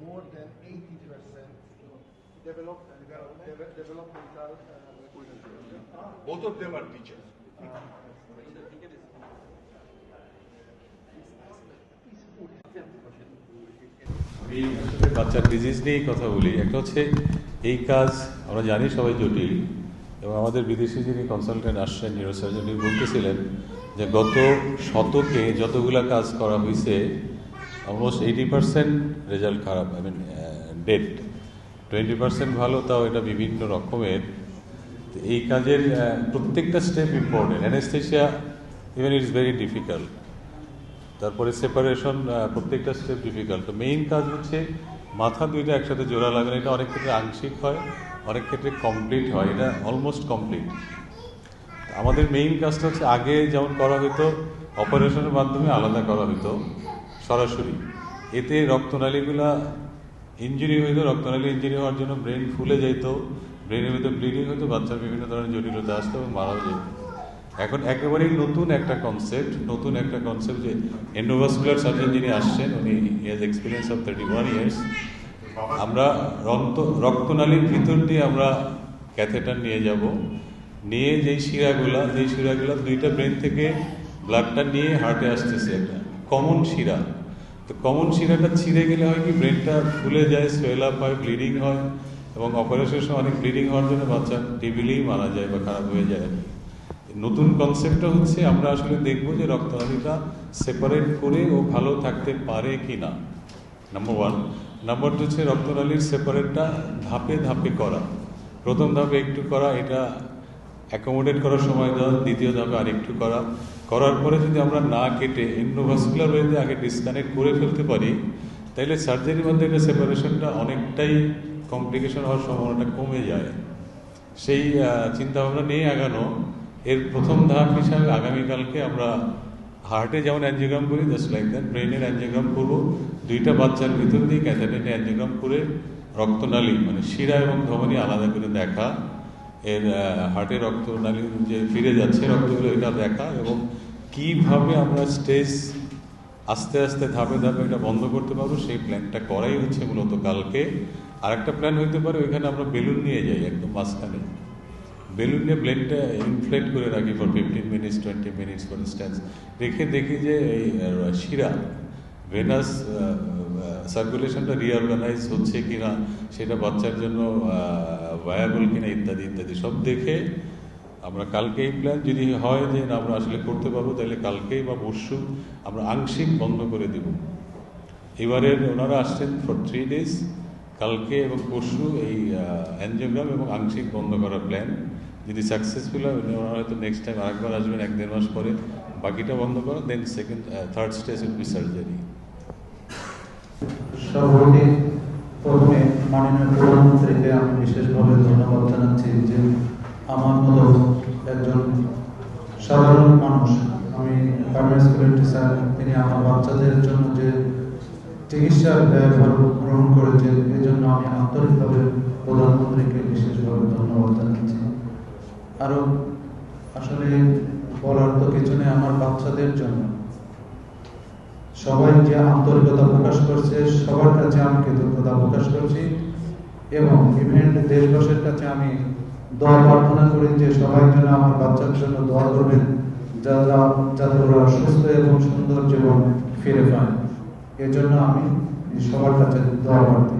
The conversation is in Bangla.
more than 80% develop, develop, developmental uh, Both of them are teachers. আমি আসলে বাচ্চার ডিজিজ নিয়েই কথা বলি একটা হচ্ছে এই কাজ আমরা জানি সবাই জটিল এবং আমাদের বিদেশি যিনি কনসালটেন্ট আসছেন নিউরোসার্জন উনি বলতেছিলেন যে গত শতকে যতগুলা কাজ করা হয়েছে অলমোস্ট এইটি পার্সেন্ট রেজাল্ট খারাপ I mean that twenty percent ভালো, তাও এটা বিভিন্ন রকমের। এই কাজের প্রত্যেকটা step important anaesthesia even it's very difficult তারপরে সেপারেশন প্রত্যেকটা স্টেপ ডিফিকাল্ট তো মেইন কাজ হচ্ছে, মাথা দুইটা একসাথে জোড়া লাগানো, এটা অনেক ক্ষেত্রে আংশিক হয়, অনেক ক্ষেত্রে কমপ্লিট হয়, এটা অলমোস্ট কমপ্লিট আমাদের মেইন কাজটা হচ্ছে, আগে যেমন করা হতো অপারেশনের মাধ্যমে আলাদা করা হতো সরাসরি। এতে রক্তনালীগুলা ইঞ্জুরি হইতো, রক্তনালী ইঞ্জুরি হওয়ার জন্য ব্রেন ফুলে যেত ব্রেনের ভিতরে ব্লিডিং হতো বাচ্চার বিভিন্ন ধরনের জটিলতা আসতো এবং মারাও যেত। এখন একেবারেই নতুন একটা কনসেপ্ট নতুন একটা কনসেপ্ট যে এন্ডোভাস্কুলার সার্জন যিনি আসছেন, উনি has experience of thirty one years আমরা রক্ত, রক্তনালীর ভিতর দিয়ে আমরা ক্যাথেটার নিয়ে যাব। নিয়ে যেই শিরাগুলা যেই শিরাগুলা দুইটা ব্রেন থেকে ব্লাডটা নিয়ে হার্টে আসতেছে একটা। কমন শিরা। তো কমন শিরাটা ছিঁড়ে গেলে হয় কি ব্রেনটা ফুলে যায় সোয়েল আপ হয় ব্লিডিং হয় এবং অপারেশনের সময় অনেক ব্লিডিং হওয়ার জন্য বাচ্চা টেবিলেই মারা যায় বা খারাপ হয়ে যায়। নতুন কনসেপ্টটা হচ্ছে আমরা আসলে দেখব যে রক্তনালীটা সেপারেট করে ও ভালো থাকতে পারে কি না নাম্বার ওয়ান নাম্বার টু হচ্ছে রক্তনালীর সেপারেটটা ধাপে ধাপে করা। প্রথম ধাপে একটু করা, এটা অ্যাকোমোডেট করার সময় দেওয়া দ্বিতীয় ধাপে আরেকটু করা। করার পরে যদি আমরা না কেটে এন্ডোভাস্কুলার ওয়েতে আগে ডিসকানেক্ট করে ফেলতে পারি তাহলে সার্জারির মধ্যে এটা সেপারেশনটা অনেকটাই কমপ্লিকেশন হওয়ার সম্ভাবনাটা কমে যায়। সেই চিন্তা ভাবনা নিয়ে আগানো। এর প্রথম ধাপ হিসাবে আগামীকালকে আমরা হার্টে যেমন অ্যানজিওগ্রাম করি জাস্ট লাইক দ্যাট ব্রেনের অ্যানজিওগ্রাম করব। দুইটা বাচ্চার ভিতর দিয়ে ক্যাথারেটে অ্যানজিওগ্রাম করে রক্তনালী মানে শিরা এবং ধমনী আলাদা করে দেখা। এর হার্টে রক্তনালী যে ফিরে যাচ্ছে, রক্তগুলো এটা দেখা এবং কীভাবে আমরা স্টেজ আস্তে আস্তে ধাপে ধাপে এটা বন্ধ করতে পারব, সেই প্ল্যানটা করাই হচ্ছে মূলত কালকে। আর একটা প্ল্যান হইতে পারে, ওইখানে আমরা বেলুন নিয়ে যাই একদম মাঝখানে। বেলুন নিয়ে ব্লেডটা ইনফ্লেট করে রাখি for fifteen minutes twenty minutes for instance রেখে দেখি যে এই শিরা ভেনাস সার্কুলেশনটা রিঅর্গানাইজ হচ্ছে কিনা, সেটা বাচ্চার জন্য ভায়াবল কিনা ইত্যাদি ইত্যাদি সব দেখে আমরা কালকেই প্ল্যান যদি হয় যে না আমরা আসলে করতে পারব, তাহলে কালকেই বা পরশু আমরা আংশিক বন্ধ করে দেব। এবারের ওনারা আসছেন ফর থ্রি ডেজ কালকে এবং পরশু এই অ্যানজিওগ্রাম এবং আংশিক বন্ধ করার প্ল্যান যদি সাকসেসফুল হয় ওনারা হয়তো নেক্সট টাইম আরেকবার আসবেন, এক দেড় মাস পরে। বাকিটা বন্ধ করা then second third stage will be surgery সর্বপ্রতি প্রথমে মাননীয় প্রধানমন্ত্রীকে আমি বিশেষভাবে ধন্যবাদ জানাচ্ছি যে আমার মতো একজন সাধারণ মানুষ, আমি টিচার তিনি আমার বাচ্চাদের জন্য যে চিকিৎসার ব্যয়ভার গ্রহণ করেছেন এই জন্য আমি আন্তরিকভাবে প্রধানমন্ত্রীকে বিশেষভাবে ধন্যবাদ জানাচ্ছি। আরও আসলে বলার তো কিছু নেই, আমার বাচ্চাদের জন্য। সবাই যে আন্তরিকতা প্রকাশ করছে সবার কাছে আমি কৃতজ্ঞতা প্রকাশ করছি এবং ইভেন্ট দেশবাসীর কাছে আমি দোয়া প্রার্থনা করি যে সবাই যেন আমার বাচ্চার জন্য দোয়া করবেন যারা যাতে ওরা সুস্থ এবং সুন্দর জীবন ফিরে পায়। এজন্য আমি সবার কাছে দোয়া প্রার্থী